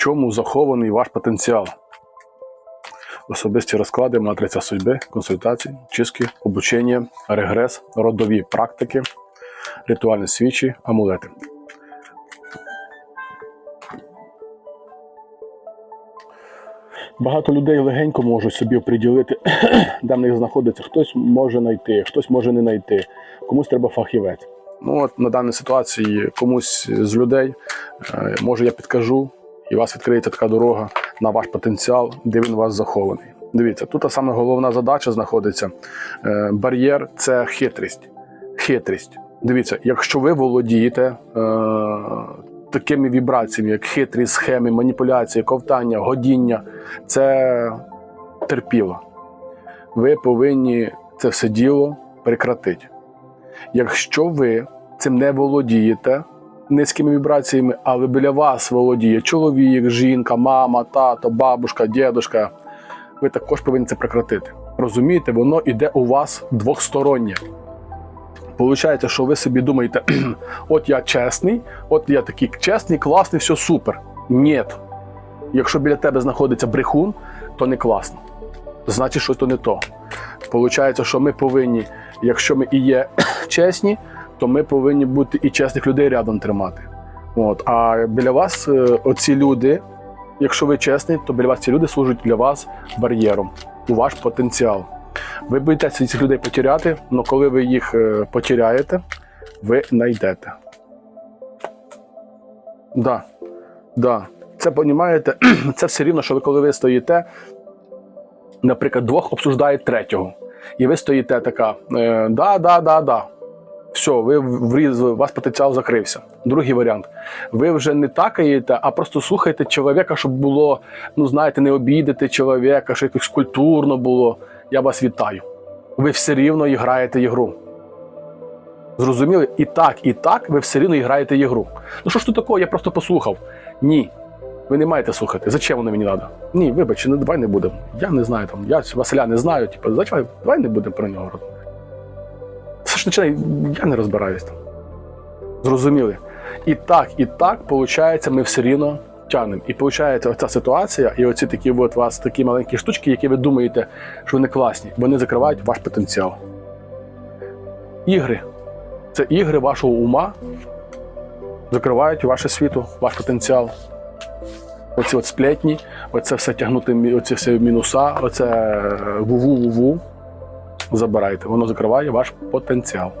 чому захований ваш потенціал? Особисті розклади, матриця судьби, консультації, чистки, обучення, регрес, родові практики, ритуальні свічі, амулети. Багато людей легенько можуть собі оприділити, де в них знаходиться. Хтось може знайти, хтось може не знайти, комусь треба фахівець. Ну от на даній ситуації комусь з людей, е, може я підкажу, і у вас відкриється така дорога на ваш потенціал, де він у вас захований. Дивіться, тут саме головна задача знаходиться. Е, Бар'єр це хитрість. Хитрість. Дивіться, якщо ви володієте е, такими вібраціями, як хитрість, схеми, маніпуляції, ковтання, годіння, це терпіло. Ви повинні це все діло прекратити. Якщо ви цим не володієте низькими вібраціями, але біля вас володіє чоловік, жінка, мама, тато, бабушка, дідушка, ви також повинні це прекратити. Розумієте, воно йде у вас двохстороннє. Получається, що ви собі думаєте, от я чесний, от я такий чесний, класний, все супер. Ні. Якщо біля тебе знаходиться брехун, то не класно. Значить, що то не то. Получається, що ми повинні, якщо ми і є чесні, то ми повинні бути і чесних людей рядом тримати. От. А біля вас е, оці люди, якщо ви чесні, то біля вас ці люди служать для вас бар'єром у ваш потенціал. Ви боїтеся цих людей потеряти, але коли ви їх е, потеряєте, ви знайдете. Да, да. Це понімаєте, це все рівно, що ви коли ви стоїте, наприклад, двох обсуждають третього. І ви стоїте така: е, да, да, да, да. Все, ви вріз, у вас потенціал закрився. Другий варіант. Ви вже не такаєте, а просто слухаєте чоловіка, щоб було, ну знаєте, не обідати чоловіка, щоб якось культурно було. Я вас вітаю. Ви все рівно граєте ігру. Зрозуміли? І так, і так ви все рівно граєте ігру. Ну що ж тут такого, я просто послухав. Ні. Ви не маєте слухати. Зачем воно мені треба? Ні, вибач, не давай не будемо. Я не знаю там. Я Василя не знаю. Типу, зачем? Давай не будемо про нього ж починає, я не розбираюсь там. Зрозуміли? І так, і так, виходить, ми все рівно тягнемо. І виходить, оця ситуація, і оці такі от вас такі маленькі штучки, які ви думаєте, що вони класні, вони закривають ваш потенціал. Ігри. Це ігри вашого ума, закривають ваше світу, ваш потенціал. Оці от сплетні, оце все тягнути, оці все мінуса, оце вуву-вуву забирайте. Воно закриває ваш потенціал.